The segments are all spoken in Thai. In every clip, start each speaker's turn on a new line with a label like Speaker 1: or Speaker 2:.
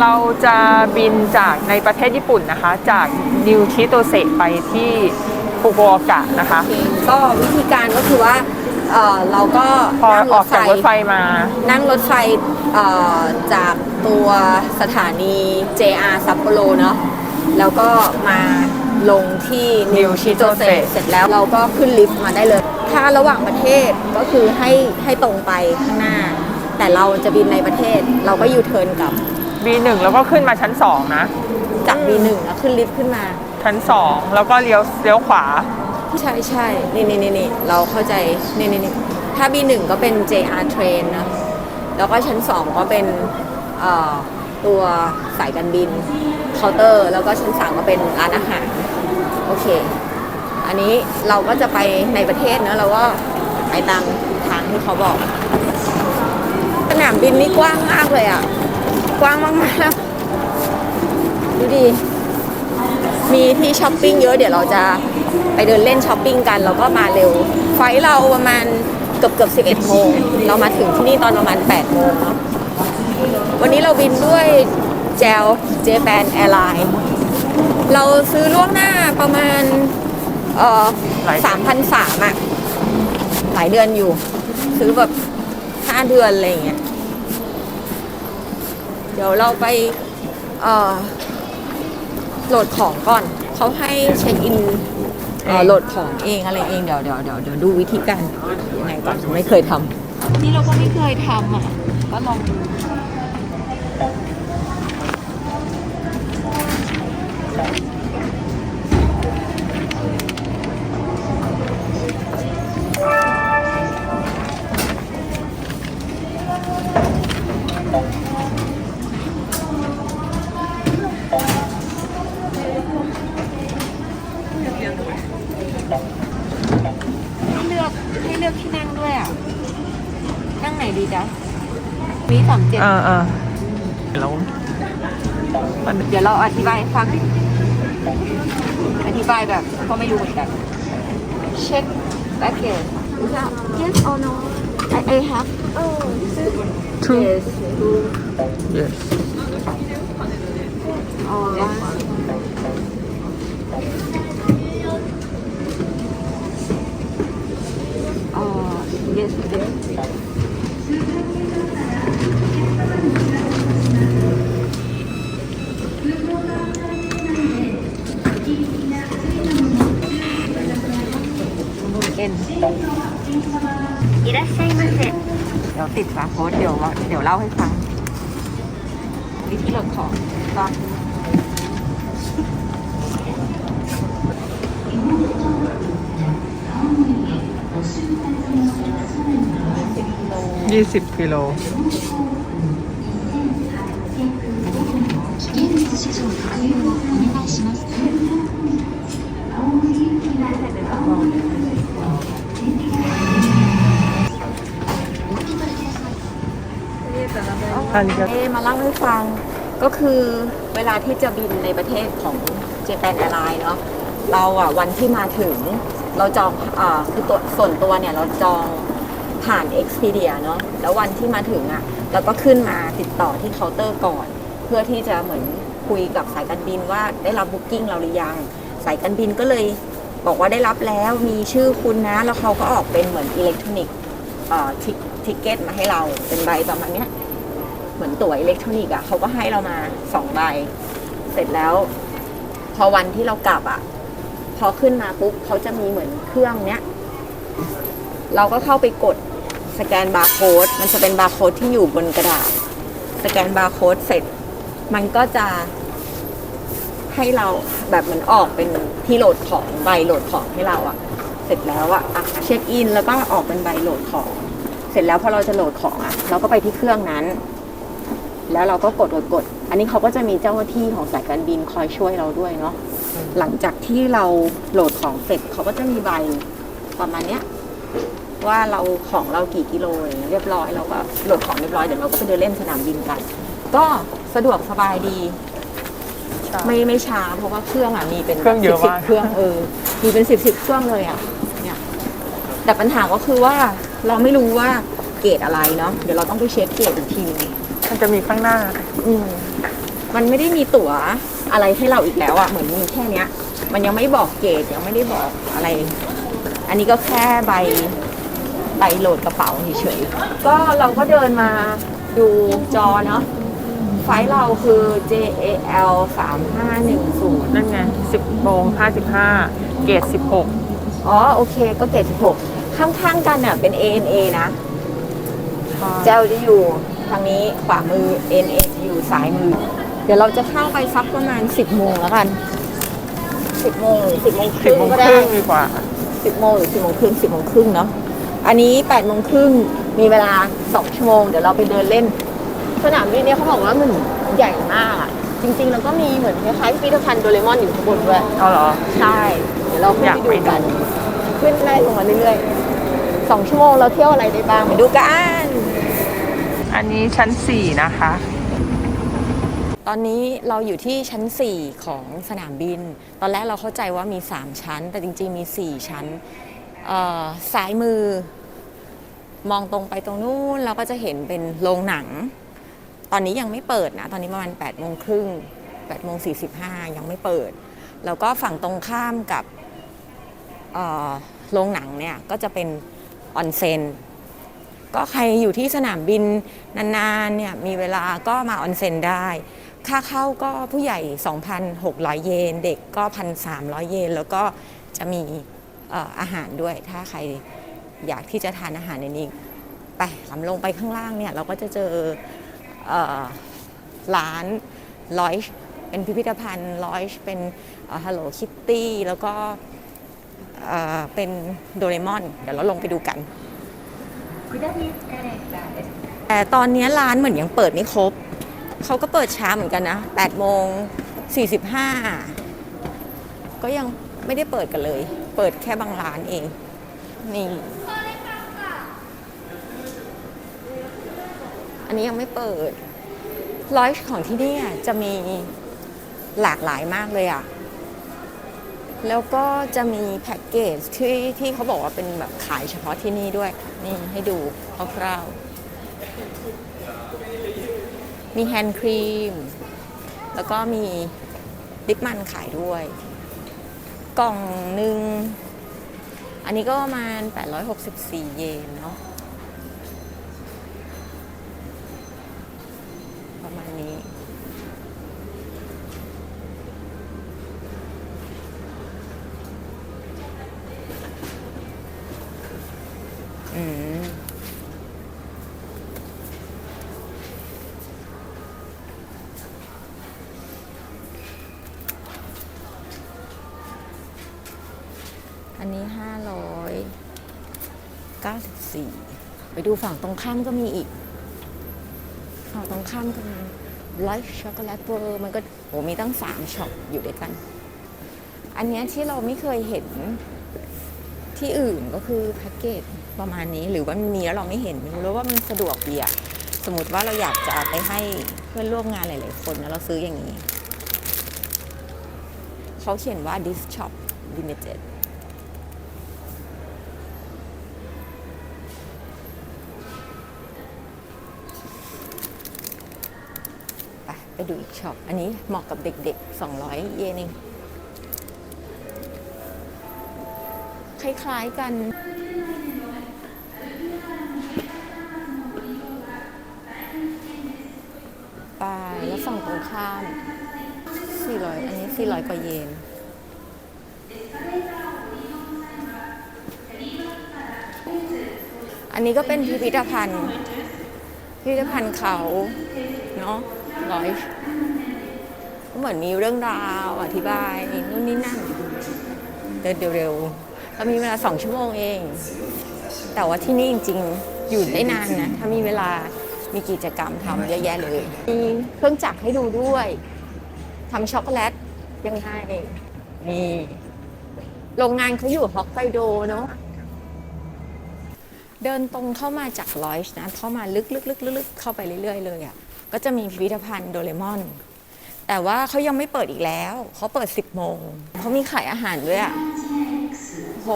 Speaker 1: เราจะบินจากในประเทศญี่ปุ่นนะคะ จากนิวชิโตเซไปที่ฟุกุโอกะนะคะ
Speaker 2: ก็วิธีการก็คือว่าเอ่อเราก็
Speaker 1: พอ
Speaker 2: นั่ง
Speaker 1: ออกจากรถไฟมา
Speaker 2: นั่งรถไฟเอ่อจากตัวสถานี JR ซัปโปโรเนาะแล้วก็มาลงที่นิวชิโตเซ
Speaker 1: Niuchitose
Speaker 2: เสร็จแล้วเราก็ขึ้นลิฟต์มาได้เลย ถ้าระหว่างประเทศก็คือให้ให้ตรงไปข้างหน้า แต่เราจะบินในประเทศเราก็ยูเทิร์นกลับ
Speaker 1: B1 แล้วก็ขึ้นมาชั้น 2 นะ
Speaker 2: จาก B1 แล้วขึ้นลิฟต์ขึ้นมา
Speaker 1: ชั้น 2 แล้วก็เลี้ยวเลี้ยวขวา
Speaker 2: ใช่ใช่นี่นี่นี่นี่เราเข้าใจนี่นี่นี่ถ้า B1 ก็เป็น JR Train นะ แล้วก็ชั้น 2 ก็เป็นเอ่อตัวสายการบินเคาน์เตอร์ แล้วก็ชั้น 3 ก็เป็นร้านอาหาร โอเค อันนี้เราก็จะไปในประเทศเนอะเราก็ไปตามทางที่เขาบอก สนามบินนี่กว้างมากเลยอะ่ะ กว้างมากๆดูดิมีที่ช้อปปิ้งเยอะเดี๋ยวเราจะไปเดินเล่นช้อปปิ้งกันแล้วก็มาเร็ว ไฟล์เราประมาณเกือบเกือบ11โมงเรามาถึงที่นี่ตอนประมาณ8โมงเนาะวันนี้เราบินด้วยแจวเจแปนแอร์ไลน์เราซื้อล่วงหน้าประมาณเอ่อ
Speaker 1: หลายเดือน
Speaker 2: สามพันสามอะหลายเดือนอยู่ ซื้อแบบห้าเดือนอะไรอย่างเงี้ยเดี๋ยวเราไปเอ่อโหลดของก่อนเขาให้เช็คอินเอ่อโหลดของเองอะไรเองเดี๋ยวเดี๋ยวเดี๋ยวเดี๋ยวดูวิธีการยังไงก่อนไม่เคยทำนี่เราก็ไม่เคยทำอะก็ลองดู เจ็ด
Speaker 1: เออเออแล้วมัน
Speaker 2: เดี๋ยวเราอธิบายให้ฟังอธิบายแบบก็ไม่รู้เหมือนกัน เช็คแบ็กเกจ yes or no I I have oh
Speaker 1: two
Speaker 2: yes two
Speaker 1: yes
Speaker 2: or Oh, yes, yes. เอ็น
Speaker 3: いらっしゃいませ
Speaker 2: เดี๋ยวติดฝาโค้ดเดี๋ยวเดี๋ยวเล่าให้ฟัง วิธีโหลดของตอน
Speaker 1: ยี่สิบกิโล อาริกาโต
Speaker 2: เอมาเล่าให้ฟังก็คือเวลาที่จะบินในประเทศของเจแปนแอร์ไลน์เนาะเราอะวันที่มาถึงเราจองอ่าคือตัวส่วนตัวเนี่ยเราจองผ่าน Expedia เนาะแล้ววันที่มาถึงอะเราก็ขึ้นมาติดต่อที่เคาน์เตอร์ก่อน เพื่อที่จะเหมือนคุยกับสายการบินว่าได้รับบุ๊กิ้งเราหรือยัง สายการบินก็เลยบอกว่าได้รับแล้วมีชื่อคุณนะ แล้วเขาก็ออกเป็นเหมือนอิเล็กทรอนิกส์ทิกเก็ตมาให้เราเป็นใบประมาณเนี้ย เหมือนตั๋วอิเล็กทรอนิกส์อะเขาก็ให้เรามาสองใบ เสร็จแล้ว พอวันที่เรากลับอะ พอขึ้นมาปุ๊บเขาจะมีเหมือนเครื่องเนี้ย เราก็เข้าไปกดสแกนบาร์โค้ดมันจะเป็นบาร์โค้ดที่อยู่บนกระดาษ สแกนบาร์โค้ดเสร็จ มันก็จะให้เราแบบมือนออกเป็นที่โหลดของใบโหลดของให้เราอะเสร็จแล้วอะอะเช็คอินแล้วก็ออกเป็นใบโหลดของ เสร็จแล้วพอเราจะโหลดของอะเราก็ไปที่เครื่องนั้น แล้วเราก็กดกดกด อันนี้เขาก็จะมีเจ้าหน้าที่ของสายการบินคอยช่วยเราด้วยเนาะหลังจากที่เราโหลดของเสร็จเขาก็จะมีใบประมาณเนี้ยว่าเราของเรากี่กิโลอะไรเงี้ยเรียบร้อยเราก็โหลดของเรียบร้อยเดี๋ยวเราก็ไปเดินเล่นสนามบินกัน ก็สะดวกสบายดี ไม่ไม่ช้าเพราะว่าเครื่องอะมีเป็น
Speaker 1: เครื่องเยอะ
Speaker 2: สิบ
Speaker 1: มาก
Speaker 2: ๆเครื่องเออมีเป็นสิบสิบเครื่องเลยอะเนี่ยแต่ปัญหาก็คือว่าเราไม่รู้ว่าเกรดอะไรเนาะเดี๋ยวเราต้องไปเช็คเกรดอีกทีนึง
Speaker 1: มันจะมีข้างหน้า
Speaker 2: อืมมันไม่ได้มีตั๋วอะไรให้เราอีกแล้วอะเหมือนมีแค่เนี้ย มันยังไม่บอกเกรดยังไม่ได้บอกอะไร อันนี้ก็แค่ใบใบโหลดกระเป๋าเฉยๆก็เราก็เดินมาดูจอเนาะไฟล์เราคือ JAL 3510
Speaker 1: นั่นไง 10โมง55 เกรด16
Speaker 2: อ๋อ โอเค ก็เกรด16 ข้างๆกันน่ะเป็น ANA นะ เจลจะอยู่ ทางนี้ขวามือ ANA จะอยู่ซ้ายมือ เดี๋ยวเราจะเข้าไปสักประมาณ 10โมงแล้วกัน 10โมงหรือ10โมงครึ่
Speaker 1: 10
Speaker 2: ง
Speaker 1: โมง
Speaker 2: ก็
Speaker 1: ค
Speaker 2: ได้
Speaker 1: รึ่งดีกว่า
Speaker 2: 10โมงหรือ10โมงครึ่ง10โมงครึ่งเนาะ อันนี้8โมงครึ่งมีเวลา 2 ชั่วโมง เดี๋ยวเราไปเดินเล่น สนามบินเนี่ยเขาบอกว่ามันใหญ่มากอะจริงๆ แล้วก็มีเหมือนคล้ายๆพิพิธภัณฑ์โดเรมอนอยู่ข้างบนด้วย
Speaker 1: เอาเหรอ
Speaker 2: ใช่ เดี๋ยวเราขึ้น
Speaker 1: อยาก
Speaker 2: ไป
Speaker 1: ไป
Speaker 2: ดู
Speaker 1: ดู
Speaker 2: กัน ขึ้นไล่ลงมาเรื่อยๆสองชั่วโมงเราเที่ยวอะไรได้บ้างไปดูกัน
Speaker 1: อันนี้ชั้น 4 นะคะ
Speaker 2: ตอนนี้เราอยู่ที่ชั้น 4 ของสนามบิน ตอนแรกเราเข้าใจว่ามี 3 ชั้น แต่จริงๆมี 4 ชั้นเอ่อซ้ายมือ มองตรงไปตรงนู้นเราก็จะเห็นเป็นโรงหนัง ตอนนี้ยังไม่เปิดนะ ตอนนี้ประมาณ8โมงครึ่ง8โมง45ยังไม่เปิด แล้วก็ฝั่งตรงข้ามกับโรงหนังเนี่ยก็จะเป็นออนเซ็น ก็ใครอยู่ที่สนามบินนานๆเนี่ยมีเวลาก็มาออนเซ็นได้ ค่าเข้าก็ผู้ใหญ่ 2,600 เยน เด็กก็ 1,300 เยน แล้วก็จะมีอาหารด้วย ถ้าใครอยากที่จะทานอาหารในนี้ไปลำลงไปข้างล่างเนี่ยเราก็จะเจออร้านลอยเป็นพิพิธภัณฑ์ลอยเป็นฮัลโหลคิตตี้แล้วก็เป็นโดเรมอน เดี๋ยวเราลงไปดูกัน แต่ตอนนี้ร้านเหมือนยังเปิดไม่ครบ เขาก็เปิดช้าเหมือนกันนะ8โมง45 ก็ยังไม่ได้เปิดกันเลย เปิดแค่บางร้านเอง นี่ อันนี้ยังไม่เปิดร้อยของที่นี่จะมีหลากหลายมากเลยอะ แล้วก็จะมีแพ็กเกจที่ที่เขาบอกว่าเป็นแบบขายเฉพาะที่นี่ด้วย นี่ให้ดูคร่าวๆมีแฮนด์ครีม แล้วก็มีลิปมันขายด้วย กล่องหนึ่ง อันนี้ก็ประมาณ 864 เยนเนาะประมาณนี้ อืม อันนี้ 594 ไปดู ฝั่งตรงข้ามก็มีอีก ฝั่งตรงข้ามก็มีไลฟ์ช็อกโกแลตเบอร์มันก็โหมีตั้ง3ช็อปอยู่ด้วยกัน อันนี้ที่เราไม่เคยเห็นที่อื่นก็คือแพ็กเกจประมาณนี้หรือว่ามีแล้วเราไม่เห็นไม่รู้ว่ามันสะดวกดีอะสมมติว่าเราอยากจะไปให้เพื่อนร่วมงานหลาย ๆ คนแล้วเราซื้ออย่างนี้ เขาเขียนว่า this shop limited ไปดูอีกช็อป อันนี้เหมาะกับเด็กๆ 200 เยนเอง คล้ายๆกันไปแล้วฝั่งตรงข้าม 400 อันนี้ 400 กว่าเยนอันนี้ก็เป็นพิพิธภัณฑ์ พิพิธภัณฑ์เขา เนาะ ร้อยก็เหมือนมีเรื่องราวอธิบายนู่นนี่นั่นเดินเร็วๆเรามีเวลาสองชั่วโมงเอง แต่ว่าที่นี่จริงๆ อยู่ได้นานนะ ถ้ามีเวลามีกิจกรรมทำเยอะแยะเลย มีเครื่องจักรให้ดูด้วยทำช็อกโกแลตยังไงนี่ โรงงานเขาอยู่ฮอกไกโดเนาะเดินตรงเข้ามาจากลอยช์นะ เข้ามาลึกๆลึกๆเข้าไปเรื่อยๆเลยอะ่ะ ก็จะมีพิพิธภัณฑ์โดเรมอน แต่ว่าเขายังไม่เปิดอีกแล้ว เขาเปิด 10 โมง เขามีขายอาหารด้วยอะ่ะโห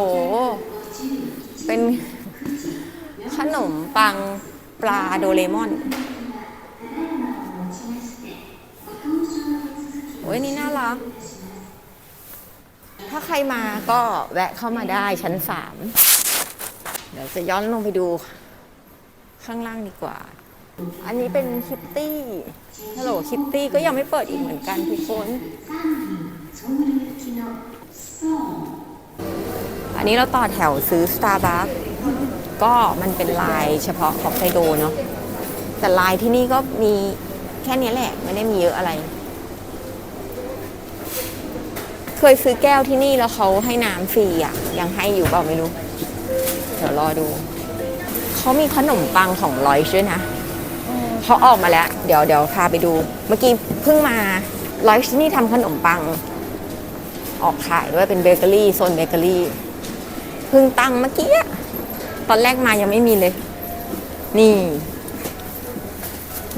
Speaker 2: เป็นขนมปังปลาโดเรมอน โอ้ยนี่น่ารัก ถ้าใครมาก็แวะเข้ามาได้ชั้นสาม เดี๋ยวจะย้อนลงไปดูข้างล่างดีกว่า อันนี้เป็นคิตตี้ฮัลโหลคิตตี้ก็ยังไม่เปิดอีกเหมือนกันทุกคน อันนี้เราต่อแถวซื้อ Starbucks ก็มันเป็นลายเฉพาะฮอกไกโดเนาะแต่ลายที่นี่ก็มีแค่นี้แหละ ไม่ได้มีเยอะอะไร เคยซื้อแก้วที่นี่แล้วเขาให้น้ำฟรีอะ ยังให้อยู่เปล่าไม่รู้ เดี๋ยวรอดู เขามีขนมปังของลอยด้วยนะ เขาออกมาแล้ว เดี๋ยวเดี๋ยวพาไปดู เมื่อกี้เพิ่งมาลอยที่นี่ทำขนมปัง ออกขายด้วยเป็นเบเกอรี่โซนเบเกอรี่เพิ่งตั้งเมื่อกี้ตอนแรกมายังไม่มีเลย นี่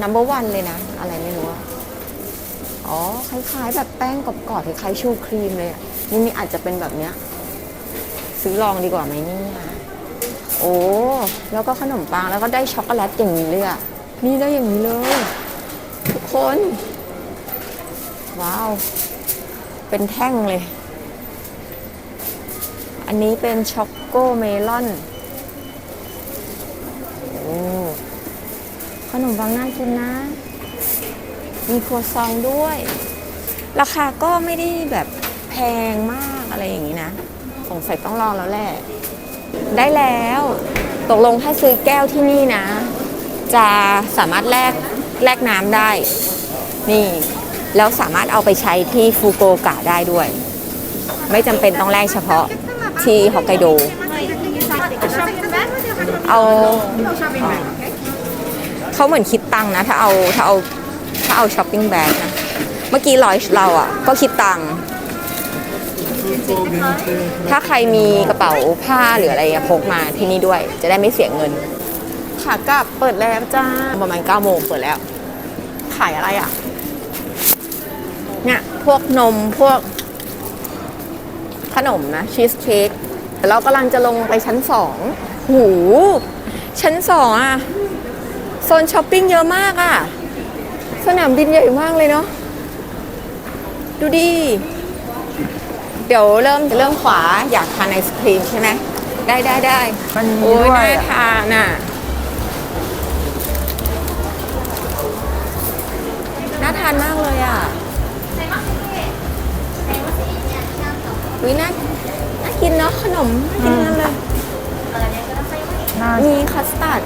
Speaker 2: number one เลยนะ อะไรไม่รู้อ๋อ คล้ายๆ แบบแป้งกรอบๆคล้ายๆชูครีมเลยนี่นี่อาจจะเป็นแบบเนี้ย ซื้อลองดีกว่าไหมเนี่ยโอ้ แล้วก็ขนมปังแล้วก็ได้ช็อกโกแลตอย่างนี้เลยอะ นี่ได้อย่างนี้เลย ทุกคน ว้าว เป็นแท่งเลย อันนี้เป็นช็อกโกเมลอนโอ้ขนมปังน่ากินนะ มีครัวซองด้วย ราคาก็ไม่ได้แบบแพงมากอะไรอย่างนี้นะสงสัยต้องลองแล้วแหละ ได้แล้ว ตกลงถ้ซื้อแก้วที่นี่นะ จะสามารถแลกแลกน้ำได้ นี่ แล้วสามารถเอาไปใช้ที่ฟูโกกะได้ด้วย ไม่จำเป็นต้องแลกเฉพาะที่ฮอกไกโด เอาเขาเหมือนคิดตังนะ ถ้าเอาถ้าเอาถ้าเอาช้อปปิ้งแบ็กนะ เมื่อกี้ลอยเราอะ ก็คิดตังค์ถ้าใครมีกระเป๋าผ้าหรืออะไรพกมาที่นี่ด้วย จะได้ไม่เสียเงิน ขากลับเปิดแล้วจ้า ประมาณ9โมงเปิดแล้ว ขายอะไรอะ เนี่ย พวกนมพวก ขนมนะ ชีสเค้กเรากำลังจะลงไปชั้นสองหู ชั้นสองอะโซนช้อปปิ้งเยอะมากอะสนามบินใหญ่มากเลยเนาะ ดูดิ เดี๋ยวเริ่มเริ่มขวาอยากทานไอศครีมใช่ไหมได้ได้ได้
Speaker 1: มันมี
Speaker 2: โอ้ย
Speaker 1: ด้วย
Speaker 2: น่า
Speaker 1: อะ
Speaker 2: ทานอะ น่าทานมากเลยอะวิน่าน่ากินเนาะขนมกินนั่นเลย
Speaker 1: น่า
Speaker 2: มีคัสตาร์ด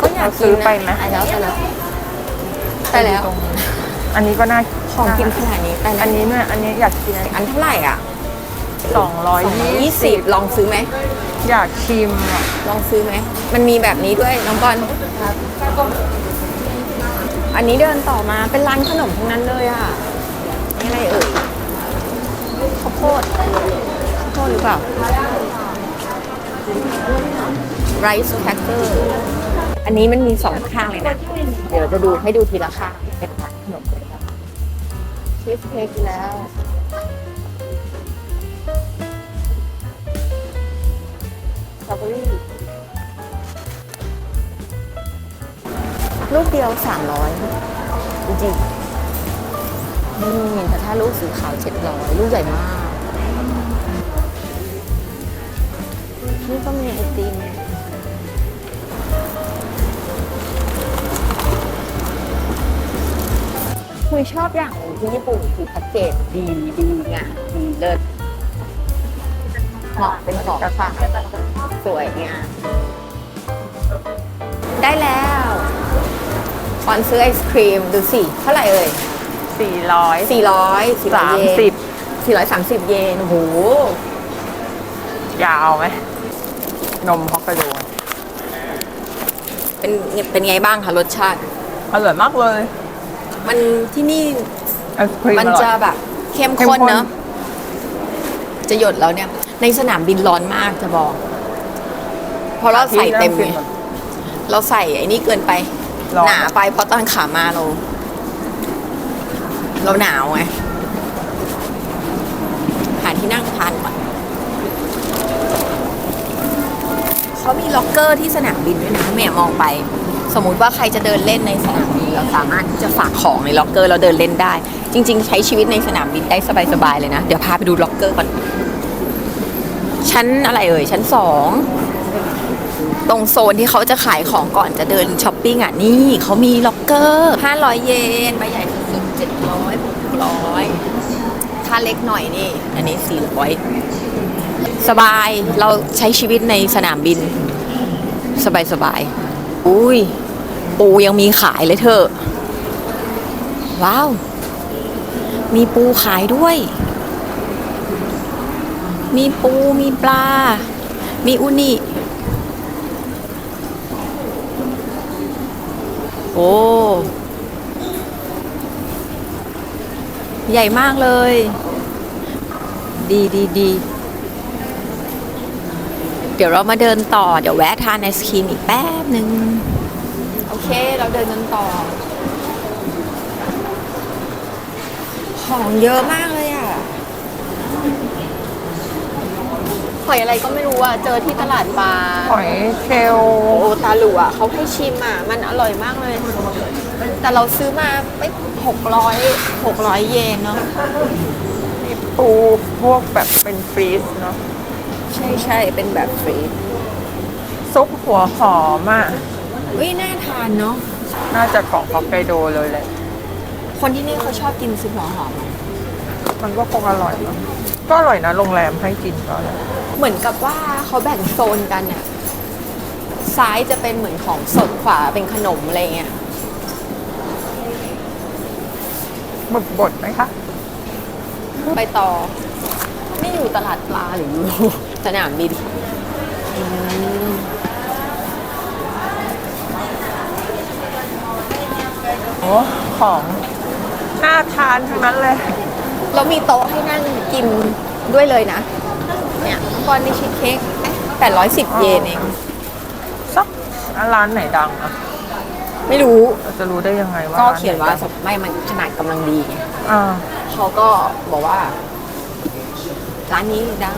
Speaker 2: ก็อยาก
Speaker 1: เราซื้
Speaker 2: กิน
Speaker 1: อ
Speaker 2: นะ
Speaker 1: ไปไหม
Speaker 2: ไปแล้วไปแล้วไปแล้ว
Speaker 1: ตรงนี้อันนี้ก็น่า
Speaker 2: ของกินขนาดนี้ไปแล้ว
Speaker 1: อันนี้เนี่ยอันนี้อยากกิน
Speaker 2: อันเท่าไหร่อะ
Speaker 1: สองร้อยยี่
Speaker 2: ยี่
Speaker 1: สิ
Speaker 2: สิ
Speaker 1: บบ
Speaker 2: ลองซื้อไหม
Speaker 1: อยากชิมอะ
Speaker 2: ลองซื้อไหม มันมีแบบนี้ด้วยน้องบอล อันนี้เดินต่อมาเป็นร้านขนมทั้งนั้นเลยอะนี่อะไรเอ่ยข้าวโพดข้าวโพดหรือเปล่า rice cracker อันนี้มันมีสองข้างเลยนะ เดี๋ยวจะดูให้ดูทีละข้างเป็นร้านขนมชีสเค้กแล้วสตรอเบอรี่ ลูกเดียว 300 จริงๆนี่แต่ถ้าลูกสีขาว 700 ลูกใหญ่มาก นี่ก็มีไอติมคุยชอบอย่างที่ญี่ปุ่นคือแพ็กเกจดีดีงามดีเลิศเหมาะเป็นของฝากสวยงามได้แล้ว ตอนซื้อไอศครีมดูสิ เท่าไหร่เอ่ย
Speaker 1: สี่ร้อย
Speaker 2: 400 400
Speaker 1: สาม
Speaker 2: เยน
Speaker 1: สิบ
Speaker 2: 430เยนโอ้โห
Speaker 1: ยาวไหม นมฮอกไกโด
Speaker 2: เป็นเป็นไงบ้างคะรสชาติ
Speaker 1: อร่อยมากเลย
Speaker 2: มันที่นี่
Speaker 1: ไอศครีม
Speaker 2: มัน
Speaker 1: อร่
Speaker 2: จะ
Speaker 1: อย
Speaker 2: แบบเข้ม
Speaker 1: เข้ม
Speaker 2: ข้น
Speaker 1: ข้น
Speaker 2: เนอะจะหยดแล้วเนี่ย ในสนามบินร้อนมากจะบอก เพราะเราใส่เต็มไงเราใส่ไอ้นี่เกินไป
Speaker 1: ร้อน
Speaker 2: หนาไปเพราะตอนขามาเรา เราหนาวไงหาที่นั่งทานก่อนเขามีล็อกเกอร์ที่สนามบินด้วยนะแม่มองไป สมมุติว่าใครจะเดินเล่นในสนามบินเราสามารถที่จะฝากของในล็อกเกอร์เราเดินเล่นได้ จริง ๆ ใช้ชีวิตในสนามบินได้สบายๆเลยนะ เดี๋ยวพาไปดูล็อกเกอร์ก่อนชั้นอะไรเอ่ยชั้นสอง ตรงโซนที่เขาจะขายของก่อนจะเดินช้อปปิ้งอะนี่เขามีล็อกเกอร์ 500 เยนใบใหญ่สุด700 600 ถ้าเล็กหน่อยนี่ อันนี้ 400 สบายเราใช้ชีวิตในสนามบิน สบายสบายๆอุ้ย ปูยังมีขายเลยเถอะว้าว มีปูขายด้วย มีปูมีปลา มีอุนิ โอ้ใหญ่มากเลย ดีดีดี เดี๋ยวเรามาเดินต่อ เดี๋ยวแวะทานไอศครีมอีกแป๊บหนึ่งโอเค เราเดินกันต่อ ของเยอะมากเลยอะ หอยอะไรก็ไม่รู้อะเจอที่ตลาดปลา
Speaker 1: หอยเชลล
Speaker 2: โอตาหลูอะเขาให้ชิมอะมันอร่อยมากเลย แต่เราซื้อมาไม่หกร้อยหกร้อยเยนเนาะ
Speaker 1: มีปูพวกแบบเป็นฟรีซเนาะ
Speaker 2: ใช่ใช่เป็นแบบฟรี
Speaker 1: ซุปหัวหอมอะ
Speaker 2: วิน่าทานเนาะ
Speaker 1: น่าจะของฮอกไกโดเลยแหละ
Speaker 2: คนที่นี่เขาชอบกินซุปหัวหอมอะ
Speaker 1: มันก็คงอร่อยเนอะก็อร่อยนะโรงแรมให้กินก็อร่อย
Speaker 2: เหมือนกับว่าเขาแบ่งโซนกันเนี่ยซ้ายจะเป็นเหมือนของสดขวาเป็นขนมอะไรเงี้ย
Speaker 1: หมึกบดไหมคะ
Speaker 2: ไปต่อไม่อยู่ตลาดปลาหรืออยู่สนามบินอืม
Speaker 1: โอ้ของน่าทานทั้งนั้นเลย
Speaker 2: แล้วมีโต๊ะให้นั่งกินด้วยเลยนะ เนี่ยก้อนนี่ชีสเค้กแปดร้อยสิบเยนเอง
Speaker 1: สักร้านไหนดังอะ
Speaker 2: ไม่รู้
Speaker 1: เราจะรู้ได้ยังไงว่า
Speaker 2: ก็
Speaker 1: ร้
Speaker 2: เขียนว่า
Speaker 1: ไหดัง
Speaker 2: ไม่มันขนาดกำลังดีไง
Speaker 1: อ่า
Speaker 2: เขาก็บอกว่า ร้านนี้ดัง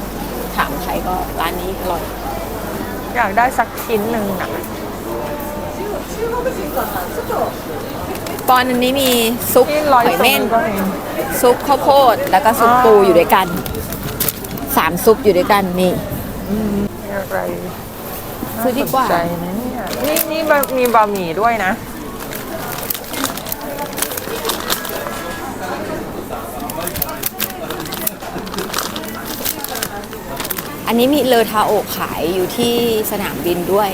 Speaker 2: ถามใครก็ร้านนี้อร่อย
Speaker 1: อยากได้สักชิ้นหนึ่งนะ
Speaker 2: ตอนอันนี้มีซุป
Speaker 1: ที่
Speaker 2: ห
Speaker 1: ร้อย
Speaker 2: อย
Speaker 1: ตร
Speaker 2: เม่น
Speaker 1: งก็มี
Speaker 2: ซุปข้าวโพดแล้วก็ซุป
Speaker 1: อ๋อ
Speaker 2: ปูอยู่ด้วยกัน สามซุปอยู่ด้วยกันนี่
Speaker 1: มีอะไร
Speaker 2: ซื้อดีกว่า
Speaker 1: น่สนใจนะเนี่ยนี่นี่บะมีบะหมี่ด้วยนะ
Speaker 2: อันนี้มีเลอทาโอกขายอยู่ที่สนามบินด้วย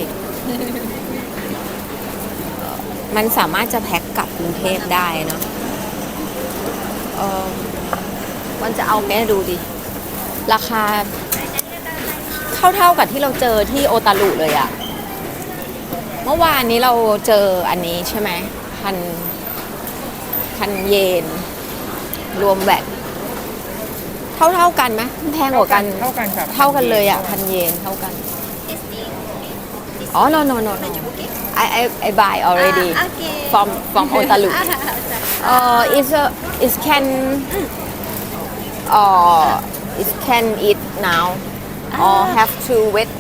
Speaker 2: มันสามารถจะแพ็คกลับกรุงเทพได้เนาะเออมันจะเอาแม่ดูดิ ราคาเท่าๆกับที่เราเจอที่โอตารุเลยอะเมื่อวานนี้เราเจออันนี้ใช่ไหมพันพันเยน รวมแวดเท่าเท่าๆกันไหมแพงกว่ากัน
Speaker 1: เท่ากันครับ
Speaker 2: เท่ากันเลยอะพันเยนเท่ากันอ๋อ no no no no I I I buy already
Speaker 3: Ah, okay.
Speaker 2: from from Otalu uh is a is can uh is can eat now or
Speaker 3: Ah.
Speaker 2: have to wait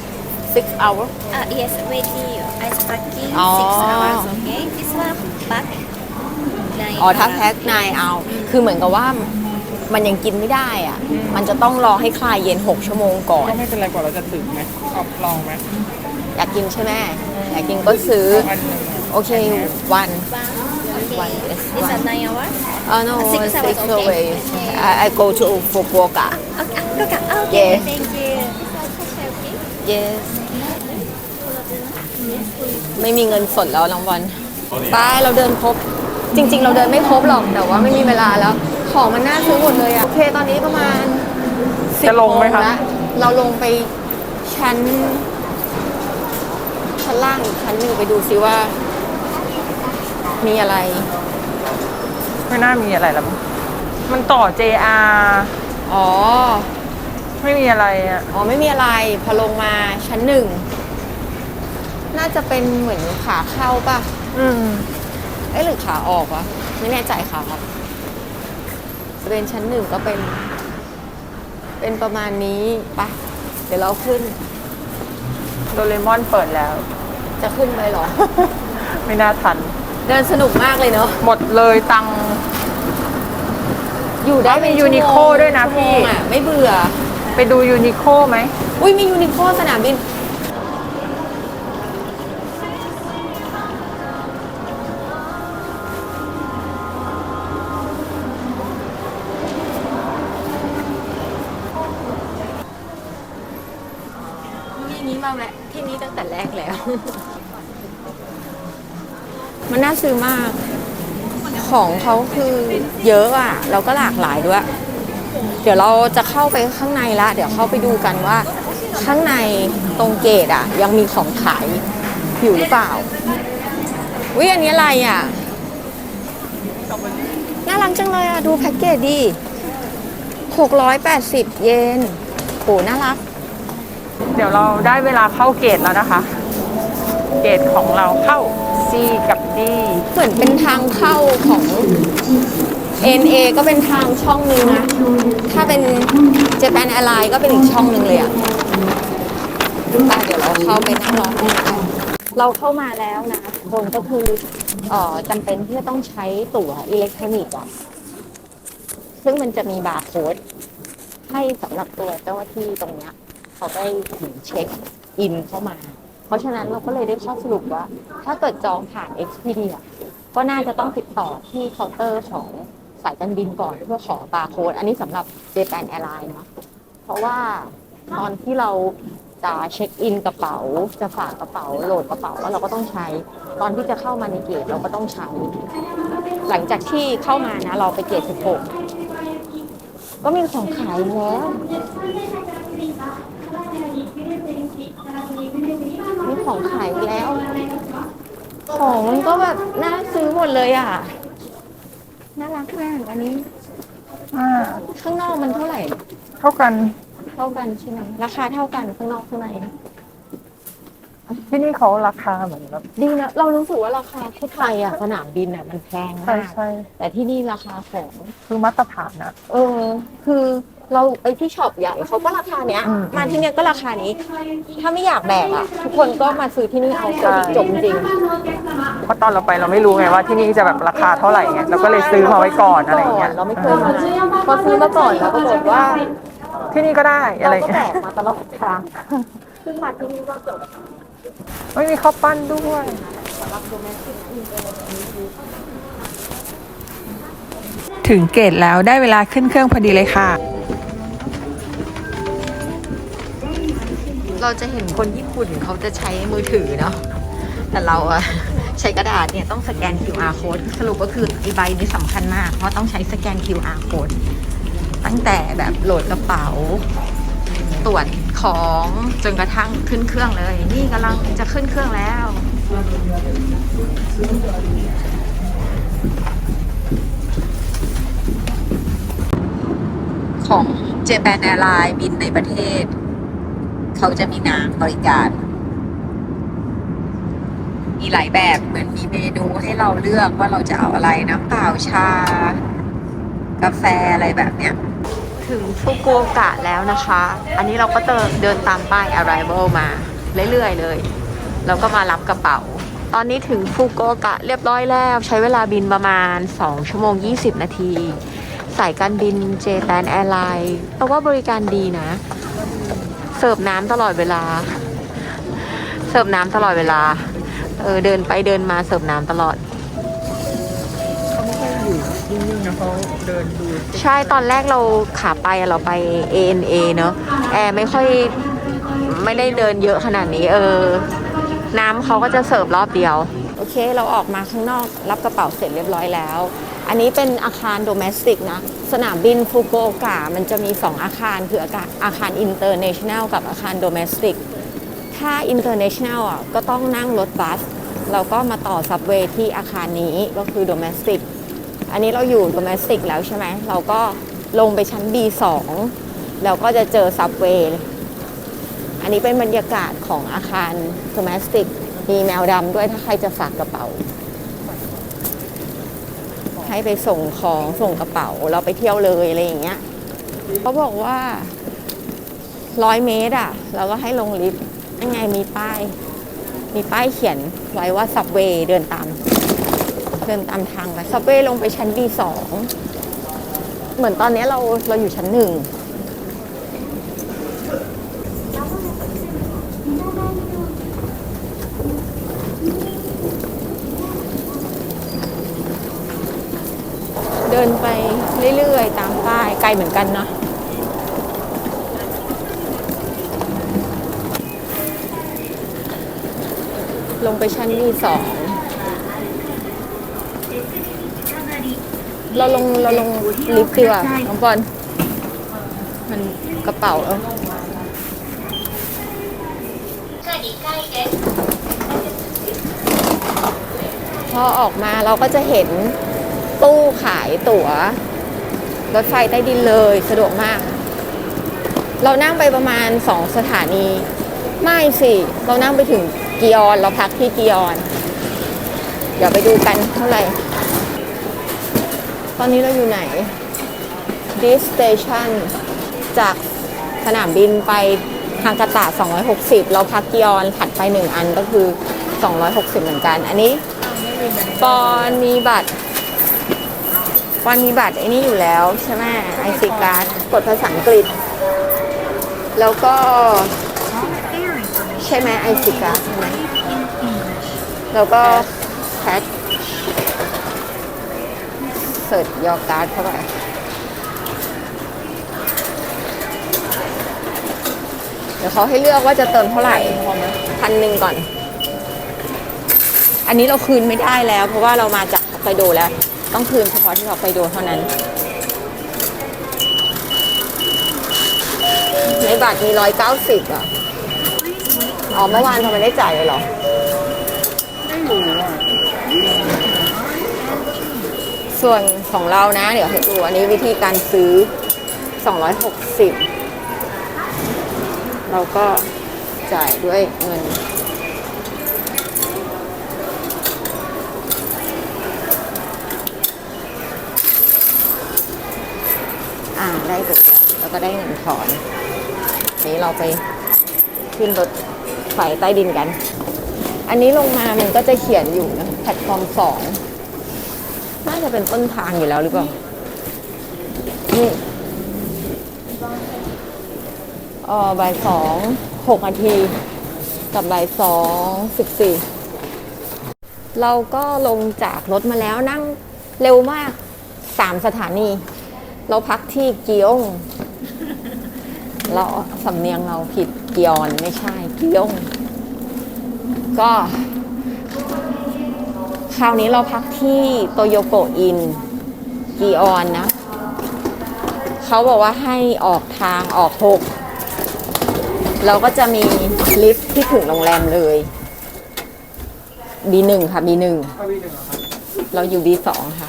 Speaker 2: six hour
Speaker 3: Uh, yes, ready. Ice packing,
Speaker 2: Oh.
Speaker 3: six hours, okay? This one, pack. Nine
Speaker 2: อ๋อถ้า
Speaker 3: hours.
Speaker 2: แพ็คนายเอา คือเหมือนกับว่ามันยังกินไม่ได้อะ มันจะต้องรอให้คลายเย็น 6 ชั่วโมงก่อน
Speaker 1: ก็ไม่เป็นไรกว่าเราจะถึงไหมขอบลองไหม
Speaker 2: อยากกินใช่ไหมอยากกินก็ซื้อ
Speaker 1: อันหนึ่ง
Speaker 2: โอเควัน
Speaker 3: One, okay.
Speaker 2: One, yes,
Speaker 3: This
Speaker 2: one.
Speaker 3: is nine hours.
Speaker 2: Oh no,
Speaker 3: Six
Speaker 2: six,
Speaker 3: hours, okay.
Speaker 2: away. I, I go to Fukuoka.
Speaker 3: Okay, look at, okay,
Speaker 2: Yes.
Speaker 3: thank you. This one, okay?
Speaker 2: Yes. ไม่มีเงินสดแล้วน้องบอลไปเราเดินครบ จริง ๆ เราเดินไม่ครบหรอกแต่ว่าไม่มีเวลาแล้ว ของมันน่าซื้อหมดเลยอะโอเคตอนนี้ประมาณ10
Speaker 1: จะลงไหมคะ
Speaker 2: โงแล้วเราลงไปชั้น ชั้นล่างอีกชั้นหนึ่งไปดูซิว่า มีอะไร
Speaker 1: ไม่น่ามีอะไรแล้วมั้งมันต่อ JR
Speaker 2: อ๋อ
Speaker 1: ไม่มีอะไรอะ
Speaker 2: อ๋อไม่มีอะไร พอลงมาชั้นหนึ่ง น่าจะเป็นเหมือนขาเข้าป่ะ
Speaker 1: อืม
Speaker 2: เอ้ยหรือขาออกวะไม่แน่ใจค่ะครับเป็นชั้นหนึ่งก็เป็น เป็นประมาณนี้ปะเดี๋ยวเราขึ้น
Speaker 1: โดเรมอนเปิดแล้ว
Speaker 2: จะขึ้นไปเหรอ
Speaker 1: ไม่น่าทัน
Speaker 2: เดินสนุกมากเลยเนาะ
Speaker 1: หมดเลยตังค์
Speaker 2: อยู่ได้เป็น
Speaker 1: มี Uniqlo
Speaker 2: ชั่โมง
Speaker 1: ด้วยนะ
Speaker 2: ชั่วโมง
Speaker 1: พี่
Speaker 2: อะไม่เบื่อ
Speaker 1: ไปดูยูนิโคไหม
Speaker 2: อุ้ยมียูนิโคสนามบินนี่นี้มาแวะที่นี่ตั้งแต่แรกแล้วมันน่าซื้อมาก ของเขาคือเยอะอะ แล้วก็หลากหลายด้วย เดี๋ยวเราจะเข้าไปข้างในละ เดี๋ยวเข้าไปดูกันว่า ข้างในตรงเกตอะ ยังมีของขายอยู่หรือเปล่าวิอันนี้อะไรอะ น่ารักจังเลยอะ ดูแพ็กเกจดิ680 เยนโหน่ารัก
Speaker 1: เดี๋ยวเราได้เวลาเข้าเกตแล้วนะคะ เกตของเราเข้า C กับ
Speaker 2: เหมือนเป็นทางเข้าของ NA ก็เป็นทางช่องนึงนะ ถ้าเป็น Japan Airlines ก็เป็นอีกช่องหนึ่งเลยอะไปเดี๋ยวเราเข้าไปนั่งรอข้างในกันเราเข้ามาแล้วนะคนก็คือเอ่อจำเป็นที่จะต้องใช้ตั๋วอิเล็กทรอนิกส์อะซึ่งมันจะมีบาร์โค้ดให้สำหรับตัวเจ้าหน้าที่ตรงเนี้ย เขาได้ถึงเช็คอินเข้ามา เพราะฉะนั้นเราก็เลยได้ข้อสรุปว่า ถ้าเกิดจองผ่าน Expedia ก็น่าจะต้องติดต่อที่เคาน์เตอร์ของสายการบินก่อนเพื่อขอบาร์โค้ดอันนี้สำหรับ Japan Airlines เนาะเพราะว่าตอนที่เราจะเช็คอินกระเป๋า จะฝากกระเป๋าโหลดกระเป๋าแล้วเราก็ต้องใช้ ตอนที่จะเข้ามาในเกตเราก็ต้องใช้ หลังจากที่เข้ามานะ เราไปเกต16ก็มีของขายแล้ว มีของขายแล้ว ของมันก็แบบน่าซื้อหมดเลยอะ น่ารักมากอันนี้
Speaker 1: อ่า
Speaker 2: ข้างนอกมันเท่าไหร่
Speaker 1: เท่ากัน
Speaker 2: เท่ากันใช่ไหมราคาเท่ากันข้างนอกข้างใน
Speaker 1: ที่นี่เขาราคาเหมือนแบบ
Speaker 2: ดีนะ เรารู้สึกว่าราคาที่ไทยอะสนามบินอะมันแพง
Speaker 1: ใช่
Speaker 2: มาก
Speaker 1: ใช่
Speaker 2: แต่ที่นี่ราคาของ
Speaker 1: คือมาตรฐานนะ
Speaker 2: เออ คือ เราไปที่ช็อปใหญ่เขาก็ราคาเนี้ย
Speaker 1: อืม
Speaker 2: มาที่เนี้ยก็ราคานี้ ถ้าไม่อยากแบกอะ ทุกคนก็มาซื้อที่นี่เอาจบ
Speaker 1: ใช่
Speaker 2: จบจริง
Speaker 1: เพราะตอนเราไปเราไม่รู้ไงว่าที่นี่จะแบบราคาเท่าไหร่เงี้ยเราก็เลยซื้อมาไว้ก่อนอะไรอย่างเงี้ย
Speaker 2: เราไม่เคยมาพอซื้อมาก่อนแล้วปรากฏว่า
Speaker 1: ที่นี่ก็ได้อะไร
Speaker 2: เราก็
Speaker 1: เงี้
Speaker 2: แบ
Speaker 1: ย
Speaker 2: กมาตลอดทางขึ้นมาที่นี่ก็จบ
Speaker 1: ไม่มีข้าวปั้นด้วยถึงเกตแล้วได้เวลาขึ้นเครื่องพอดีเลยค่ะ
Speaker 2: เราจะเห็นคนญี่ปุ่นเขาจะใช้มือถือเนาะแต่เราอะใช้กระดาษเนี่ยต้องสแกน QR code สรุปก็คือไอใบนี้สำคัญมาก เพราะต้องใช้สแกน QR code ตั้งแต่แบบโหลดกระเป๋า ตรวจของจนกระทั่งขึ้นเครื่องเลย นี่กำลังจะขึ้นเครื่องแล้ว ของ Japan Airlines บินในประเทศ เขาจะมีน้ำบริการ มีหลายแบบเหมือนมีเมนูให้เราเลือกว่าเราจะเอาอะไรน้ำเปล่าชา กาแฟอะไรแบบเนี้ยถึงฟุกุโอกะแล้วนะคะ อันนี้เราก็เดินเดินตามป้าย arrival มาเรื่อยๆเลยแล้วก็มารับกระเป๋า ตอนนี้ถึงฟุกุโอกะเรียบร้อยแล้ว ใช้เวลาบินประมาณ 2 ชั่วโมง 20 นาที สายการบิน Japan Airlines เพราะว่าบริการดีนะ เสิร์ฟน้ำตลอดเวลา เสิร์ฟน้ำตลอดเวลา เออเดินไปเดินมาเสิร์ฟน้ำตลอด
Speaker 1: เขาไม่ค่อยอยู่นิ่งๆนะเขาเดินดู
Speaker 2: ใช่ตอนแรกเราขาไปอะเราไป ANA เนอะแอร์ไม่ค่อยไม่ได้เดินเยอะขนาดนี้ เออ น้ำเขาก็จะเสิร์ฟรอบเดียว โอเค เราออกมาข้างนอกรับกระเป๋าเสร็จเรียบร้อยแล้ว อันนี้เป็นอาคารโดเมสติกนะ สนามบินฟุกุโอกะมันจะมี 2 อาคารคืออาคารอาคารอินเตอร์เนชั่นแนลกับอาคารโดเมสติก ถ้า international อะก็ต้องนั่งรถบัสแล้วก็มาต่อซับเวย์ที่อาคารนี้ก็คือ domestic อันนี้เราอยู่ domestic แล้วใช่ไหม เราก็ลงไปชั้น B2 แล้วก็จะเจอซับเวย์อันนี้เป็นบรรยากาศของอาคาร domestic มีแมวดำด้วยถ้าใครจะฝากกระเป๋า ให้ไปส่งของส่งกระเป๋าเราไปเที่ยวเลยอะไรอย่างเงี้ยเขาบอกว่าร้อยเมตรอะเราก็ให้ลงลิฟต์ยังไงมีป้าย มีป้ายเขียนไว้ว่าซับเวย์เดินตาม เดินตามทางไปซับเวย์ลงไปชั้นดีสองเหมือนตอนนี้เราเราอยู่ชั้นหนึ่ง เดินไปเรื่อยๆ ตามป้ายไกลเหมือนกันเนาะลงไปชั้นมีสองเราลงเราลงลิฟต์ดีกว่าน้องบอลมันกระเป๋าเออพอออกมาเราก็จะเห็น ตู้ขายตั๋ว รถไฟใต้ดินเลยสะดวกมาก เรานั่งไปประมาณสองสถานี ไม่สิ เรานั่งไปถึงกีออน เราพักที่กีออน เดี๋ยวไปดูกันเท่าไหร่ ตอนนี้เราอยู่ไหน this station จากสนามบินไปฮากาตะ260 เราพักกีออนถัดไป 1 อันก็คือ 260 เหมือนกัน อันนี้ ปอนมีบัตร ปอนมีบัตรไอ้นี่อยู่แล้วใช่ไหมไอซีการ์ดกดภาษาอังกฤษ แล้วก็ ใช่ไหมไอซีการ์ดใช่ไหมแล้วก็แพทเสิร์ชยอการ์ดเข้าไปเดี๋ยวเขาให้เลือกว่าจะเติมเท่าไหร่พันหนึ่งก่อน อันนี้เราคืนไม่ได้แล้ว เพราะว่าเรามาจากฮอกไกโดแล้ว ต้องคืนเฉพาะที่ฮอกไกโดเท่านั้น ในบัตรมีร้อยเก้าสิบอะ อ๋อเมื่อวานทำไมได้จ่ายเลยเหรอส่วนของเรานะ เดี๋ยวให้ดูอันนี้วิธีการซื้อ 260 เราก็จ่ายด้วยเงิน อ่า ได้ถู ก็ได้เงินถอนนี้เราไปขึ้นรถไฟใต้ดินกัน อันนี้ลงมามันก็จะเขียนอยู่นะแพลตฟอร์มสองน่าจะเป็นต้นทางอยู่แล้วหรือเปล่านี่เออบ่ายสองหกนาที กับบ่ายสองสิบสี่เราก็ลงจากรถมาแล้วนั่งเร็วมากสามสถานี เราพักที่เกียง เราสำเนียงเราผิดกียอนไม่ใช่กียง ก็ คราวนี้เราพักที่โตโยโกอินกีออนนะ เขาบอกว่าให้ออกทางออกหกเราก็จะมีลิฟต์ที่ถึงโรงแรมเลย B1 ค่ะ B1 เราอยู่ B2 ค่ะ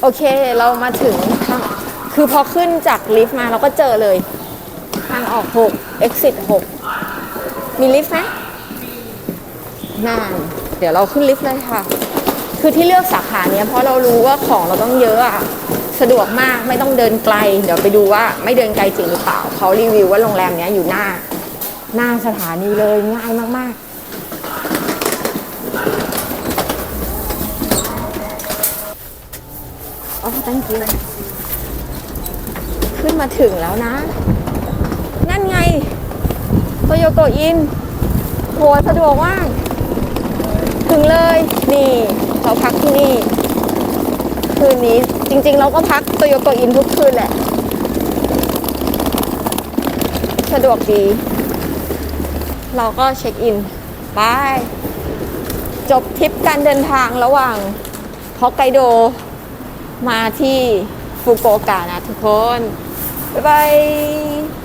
Speaker 2: โอเค เรามาถึงทาง คือพอขึ้นจากลิฟต์มาเราก็เจอเลย ทางออก 6 exit 6 มีลิฟต์ไหมนั่นเดี๋ยวเราขึ้นลิฟต์เลยค่ะ คือที่เลือกสาขาเนี้ยเพราะเรารู้ว่าของเราต้องเยอะอะสะดวกมากไม่ต้องเดินไกล เดี๋ยวไปดูว่าไม่เดินไกลจริงหรือเปล่าเขารีวิวว่าโรงแรมเนี้ยอยู่หน้า หน้าสถานีเลยง่ายมากๆอ๋อ thank you ขึ้นมาถึงแล้วนะ นั่นไงโตโยโกอินโหสะดวกมาถึงเลย นี่เราพักที่นี่ คืนนี้จริง ๆ เราก็พักโตโยโกอินทุกคืนแหละ สะดวกดี เราก็เช็คอินไปจบทริปการเดินทางระหว่างฮอกไกโดมาที่ฟุกุโอกะนะทุกคน บ๊ายบาย